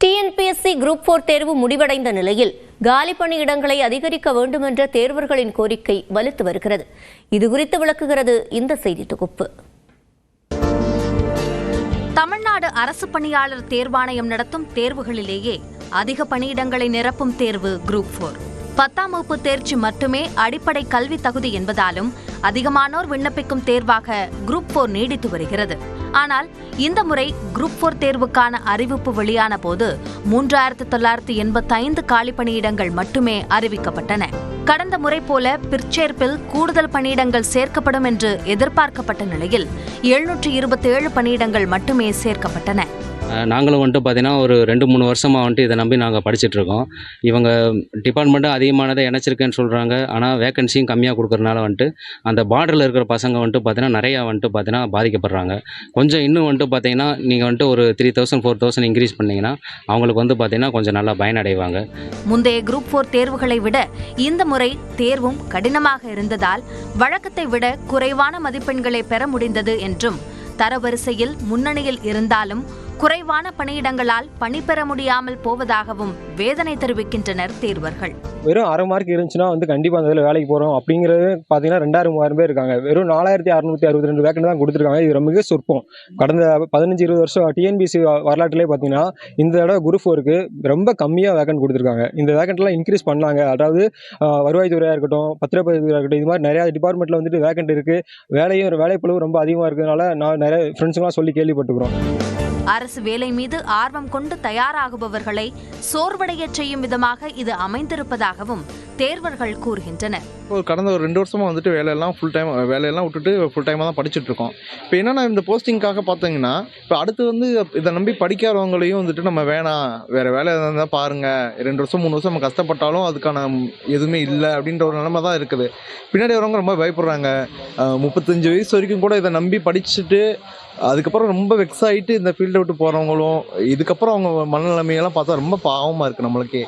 TNPSC group four தேர்வு முடிவடைந்த நிலையில் காலி பணியிடங்களை அதிகரிக்க வேண்டும் என்ற தேர்வர்களின் கோரிக்கை வலுத்து வருகிறது. இதுகுறித்து விளக்குகிறது இந்த செய்தி தொகுப்பு. தமிழ்நாடு அரசு பணியாளர் தேர்வாணையம் நடத்தும் தேர்வுகளிலேயே அதிக பணியிடங்களை நிரப்பும் தேர்வு குரூப் போர் பத்தாம் வகுப்பு தேர்ச்சி மட்டுமே அடிப்படை கல்வி தகுதி என்பதாலும் அதிகமானோர் விண்ணப்பிக்கும் தேர்வாக குரூப் போர் நீடித்து வருகிறது. ஆனால் இந்த முறை குரூப் போர் தேர்வுக்கான அறிவிப்பு வெளியான போது மூன்றாயிரத்து தொள்ளாயிரத்து எண்பத்தைந்து காலி பணியிடங்கள் மட்டுமே அறிவிக்கப்பட்டன. கடந்த முறை போல பிற்சேர்ப்பில் கூடுதல் பணியிடங்கள் சேர்க்கப்படும் என்று எதிர்பார்க்கப்பட்ட நிலையில் எழுநூற்று இருபத்தேழு பணியிடங்கள் மட்டுமே சேர்க்கப்பட்டன. நாங்களும் வந்துட்டு பார்த்தீங்கன்னா ஒரு ரெண்டு மூணு வருஷமாக வந்துட்டு இதை நம்பி நாங்கள் படிச்சுட்டு இருக்கோம். இவங்க டிபார்ட்மெண்ட்டும் அதிகமானதை இணைச்சிருக்கேன்னு சொல்கிறாங்க ஆனால் வேகன்சியும் கம்மியாக கொடுக்குறதுனால வந்துட்டு அந்த பார்டரில் இருக்கிற பசங்க வந்துட்டு பார்த்தீங்கன்னா நிறையா வந்துட்டு பார்த்தீங்கன்னா பாதிக்கப்படுறாங்க. கொஞ்சம் இன்னும் வந்துட்டு பார்த்தீங்கன்னா நீங்கள் வந்துட்டு ஒரு three thousand four thousand increase பண்ணிங்கன்னா அவங்களுக்கு வந்து பார்த்தீங்கன்னா கொஞ்சம் நல்லா பயனடைவாங்க. முந்தைய குரூப் ஃபோர் தேர்வுகளை விட இந்த முறை தேர்வும் கடினமாக இருந்ததால் வழக்கத்தை விட குறைவான மதிப்பெண்களை பெற முடிந்தது என்றும் தரவரிசையில் முன்னணியில் இருந்தாலும் குறைவான பணியிடங்களால் பணி பெற முடியாமல் போவதாகவும் வேதனை தெரிவிக்கின்றனர் தேர்வர்கள். வெறும் அரை மார்க் இருந்துச்சுன்னா வந்து கண்டிப்பாக அந்த இதில் வேலைக்கு போகிறோம் அப்படிங்கிறது பார்த்தீங்கன்னா ரெண்டாயிரம் மூவாயிரம் பேர் இருக்காங்க. வெறும் நாலாயிரத்தி அறுநூத்தி அறுபத்தி ரெண்டு வேக்கன் தான் கொடுத்துருக்காங்க. இது மிக சொற்பம். கடந்த பதினஞ்சு இருபது வருஷம் டிஎன்பிசி வரலாற்றிலே பார்த்தீங்கன்னா இந்த தடவை குரூப் ஃபோருக்கு ரொம்ப கம்மியாக வேக்கன் கொடுத்துருக்காங்க. இந்த வேக்கண்ட்லாம் இன்க்ரீஸ் பண்ணாங்க அதாவது ஆஹ், வருவாய்த்துறையாக இருக்கட்டும் பத்திரப்பதிவுத்துறையாக இருக்கட்டும் இது மாதிரி நிறையா டிபார்ட்மெண்ட்டில் வந்துட்டு வேக்கண்ட் இருக்குது வேலையும் வேலைப்பளவு ரொம்ப அதிகமாக இருக்கிறதுனால நான் நிறைய ஃப்ரெண்ட்ஸுங்களாம் சொல்லி கேள்விப்பட்டுக்கிறோம். அரசு வேலை மீது ஆர்வம் கொண்டு தயாராகுபவர்களை சோர்வடையச் செய்யும் விதமாக இது அமைந்திருப்பதாகவும் தேர்வர்கள் கூறுகின்றனர். ஒரு கடந்த ஒரு ரெண்டு வருஷமாக வந்துட்டு வேலையெல்லாம் ஃபுல் டைம் வேலையெல்லாம் விட்டுட்டு ஃபுல் டைமாக தான் படிச்சுட்டு இருக்கோம் இப்போ என்னென்னா இந்த போஸ்டிங்காக பார்த்தீங்கன்னா இப்போ அடுத்து வந்து இதை நம்பி படிக்காதவங்களையும் வந்துட்டு நம்ம வேணாம். வேறு வேலை இருந்தால் பாருங்கள் ரெண்டு வருஷம் மூணு வருஷம் நம்ம கஷ்டப்பட்டாலும் அதுக்கான எதுவுமே இல்லை அப்படின்ற ஒரு நிலைமை தான் இருக்குது. பின்னாடி வரவங்க ரொம்ப பயப்படுறாங்க. முப்பத்தஞ்சு வயசு வரைக்கும் கூட இதை நம்பி படிச்சுட்டு அதுக்கப்புறம் ரொம்ப வெக்ஸ் ஆகிட்டு இந்த ஃபீல்டை விட்டு போகிறவங்களும் இதுக்கப்புறம் அவங்க மனநிலைமையெல்லாம் பார்த்தா ரொம்ப பாவமாக இருக்குது நம்மளுக்கே.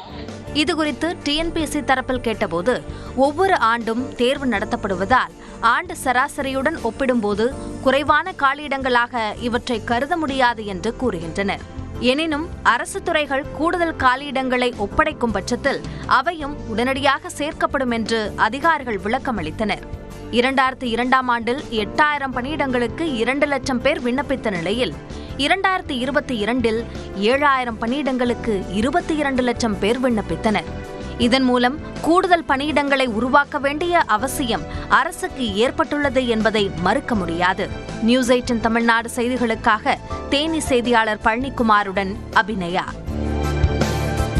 இதுகுறித்து டிஎன்பிஎஸ்சி தரப்பில் கேட்டபோது ஒவ்வொரு ஆண்டும் தேர்வு நடத்தப்படுவதால் ஆண்டு சராசரியுடன் ஒப்பிடும்போது குறைவான காலியிடங்களாக இவற்றை கருத முடியாது என்று கூறுகின்றனர். எனினும் அரசு துறைகள் கூடுதல் காலியிடங்களை ஒப்படைக்கும் பட்சத்தில் அவையும் உடனடியாக சேர்க்கப்படும் என்று அதிகாரிகள் விளக்கமளித்தனர். இரண்டாயிரத்தி இரண்டாம் ஆண்டில் எட்டாயிரம் பணியிடங்களுக்கு இரண்டு லட்சம் பேர் விண்ணப்பித்த நிலையில் இரண்டாயிரத்தி இருபத்தி இரண்டில் ஏழாயிரம் பணியிடங்களுக்கு இருபத்தி இரண்டு லட்சம் பேர் விண்ணப்பித்தனர். இதன் மூலம் கூடுதல் பணியிடங்களை உருவாக்க வேண்டிய அவசியம் அரசுக்கு ஏற்பட்டுள்ளது என்பதை மறுக்க முடியாது. நியூஸ் எயிட்டின் தமிழ்நாடு செய்திகளுக்காக தேனி செய்தியாளர் பழனிக்குமாருடன் அபிநயா.